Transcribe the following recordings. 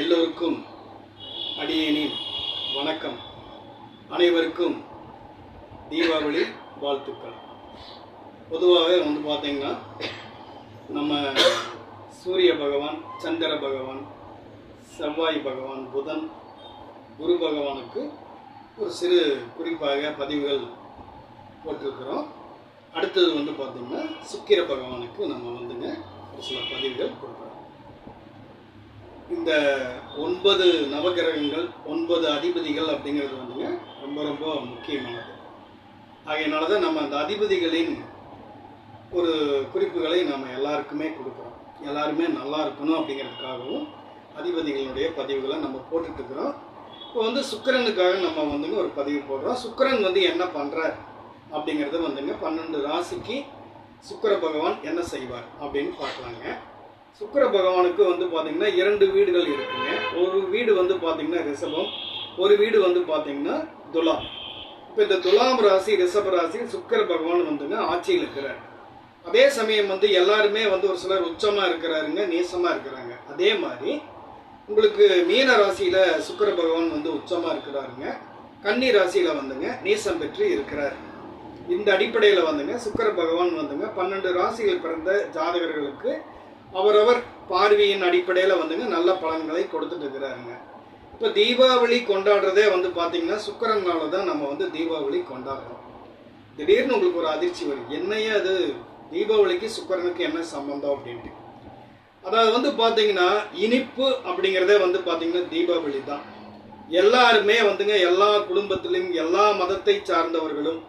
எல்லோருக்கும் அடியேனின் வணக்கம். அனைவருக்கும் தீபாவளி வாழ்த்துக்கள். பொதுவாகவே வந்து பார்த்தீங்கன்னா நம்ம சூரிய பகவான் சந்திர பகவான் செவ்வாய் பகவான் புதன் குரு பகவானுக்கு ஒரு சிறு குறிப்பாக பதிவுகள் போட்டிருக்கிறோம். அடுத்தது வந்து பார்த்தீங்கன்னா சுக்கிர பகவானுக்கு நம்ம வந்துங்க ஒரு சில பதிவுகள் கொடுக்குறோம். இந்த ஒன்பது நவகிரகங்கள் ஒன்பது அதிபதிகள் அப்படிங்கிறது வந்துங்க ரொம்ப ரொம்ப முக்கியமானது. ஆகையினால தான் நம்ம அந்த அதிபதிகளின் ஒரு குறிப்புகளை நம்ம எல்லாருக்குமே கொடுக்குறோம். எல்லாருமே நல்லா இருக்கணும் அப்படிங்கிறதுக்காகவும் அதிபதிகளுடைய பதிவுகளை நம்ம போட்டுட்ருக்குறோம். இப்போ வந்து சுக்கிரனுக்காக நம்ம வந்துங்க ஒரு பதிவு போடுறோம். சுக்கிரன் வந்து என்ன பண்ணுறார் அப்படிங்கிறத வந்துங்க பன்னெண்டு ராசிக்கு சுக்கிர பகவான் என்ன செய்வார் அப்படின்னு பார்க்கலாங்க. சுக்கர பகவானுக்கு வந்து பார்த்தீங்கன்னா இரண்டு வீடுகள் இருக்குங்க. ஒரு வீடு வந்து பார்த்தீங்கன்னா ரிஷபம் ஒரு வீடு வந்து பார்த்தீங்கன்னா துலாம். இப்போ இந்த துலாம் ராசி ரிஷப ராசி சுக்கர பகவான் வந்துங்க ஆட்சியில் இருக்கிறார். அதே சமயம் வந்து எல்லாருமே வந்து ஒரு சிலர் உச்சமாக இருக்கிறாருங்க நீசமாக இருக்கிறாங்க. அதே மாதிரி உங்களுக்கு மீன ராசியில் சுக்கர பகவான் வந்து உச்சமாக இருக்கிறாருங்க. கன்னி ராசியில் வந்துங்க நீசம் பெற்று இருக்கிறார். இந்த அடிப்படையில் வந்துங்க சுக்கர பகவான் வந்துங்க பன்னெண்டு ராசிகள் பிறந்த ஜாதகர்களுக்கு அவரவர் பார்வையின் அடிப்படையில் வந்துங்க நல்ல பலன்களை கொடுத்துட்டு இருக்கிறாருங்க. இப்போ தீபாவளி கொண்டாடுறதே வந்து பார்த்தீங்கன்னா சுக்கரனால தான் நம்ம வந்து தீபாவளி கொண்டாடுறோம். திடீர்னு உங்களுக்கு ஒரு அதிர்ச்சி வரும். என்னையே அது தீபாவளிக்கு சுக்கரனுக்கு என்ன சம்பந்தம் அப்படின்ட்டு. அதாவது வந்து பார்த்தீங்கன்னா இனிப்பு அப்படிங்கிறதே வந்து பார்த்தீங்கன்னா தீபாவளி தான். எல்லாருமே வந்துங்க எல்லா குடும்பத்திலும் எல்லா மதத்தை சார்ந்தவர்களும்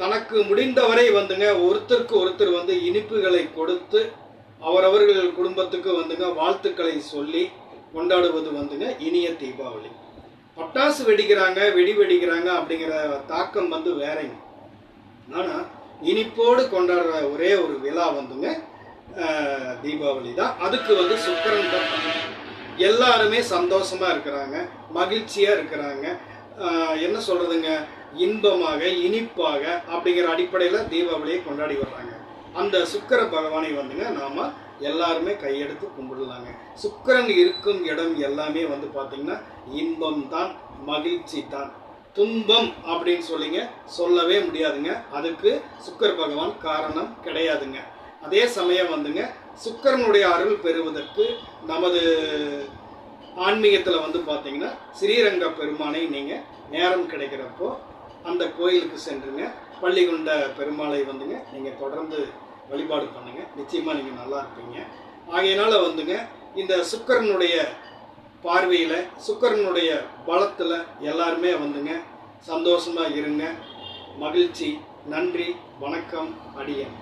தனக்கு முடிந்தவரை வந்துங்க ஒருத்தருக்கு ஒருத்தர் வந்து இனிப்புகளை கொடுத்து அவரவர்கள் குடும்பத்துக்கு வந்துங்க வாழ்த்துக்களை சொல்லி கொண்டாடுவது வந்துங்க இனிய தீபாவளி. பட்டாசு வெடிக்கிறாங்க வெடி வெடிக்கிறாங்க அப்படிங்கிற தாக்கம் வந்து வேறங்க. ஆனால் இனிப்போடு கொண்டாடுற ஒரே ஒரு விழா வந்துங்க தீபாவளி தான். அதுக்கு வந்து சுக்கரன் தான். எல்லாருமே சந்தோஷமா இருக்கிறாங்க மகிழ்ச்சியா இருக்கிறாங்க. என்ன சொல்றதுங்க? இன்பமாக இனிப்பாக அப்படிங்கிற அடிப்படையில் தீபாவளியை கொண்டாடி வர்றாங்க. அந்த சுக்கர பகவானை வந்துங்க நாம எல்லாருமே கையெடுத்து கும்பிடலாங்க. சுக்கரன் இருக்கும் இடம் எல்லாமே வந்து பார்த்தீங்கன்னா இன்பம் தான் மகிழ்ச்சி தான். துன்பம் அப்படின்னு சொல்லிங்க சொல்லவே முடியாதுங்க. அதுக்கு சுக்கர பகவான் காரணம் கிடையாதுங்க. அதே சமயம் வந்துங்க சுக்கரனுடைய அருள் பெறுவதற்கு நமது ஆன்மீகத்தில் வந்து பார்த்தீங்கன்னா ஸ்ரீரங்க பெருமானை நீங்கள் நேரம் கிடைக்கிறப்போ அந்த கோயிலுக்கு சென்றுங்க. பள்ளிகொண்ட பெருமாளை வந்துங்க நீங்கள் தொடர்ந்து வழிபாடு பண்ணுங்க. நிச்சயமாக நீங்கள் நல்லா இருப்பீங்க. ஆகையினால வந்துங்க இந்த சுக்கரனுடைய பார்வையில் சுக்கரனுடைய பலத்தில் எல்லாருமே வந்துங்க சந்தோஷமாக இருங்க. மகிழ்ச்சி நன்றி வணக்கம் அடியன்.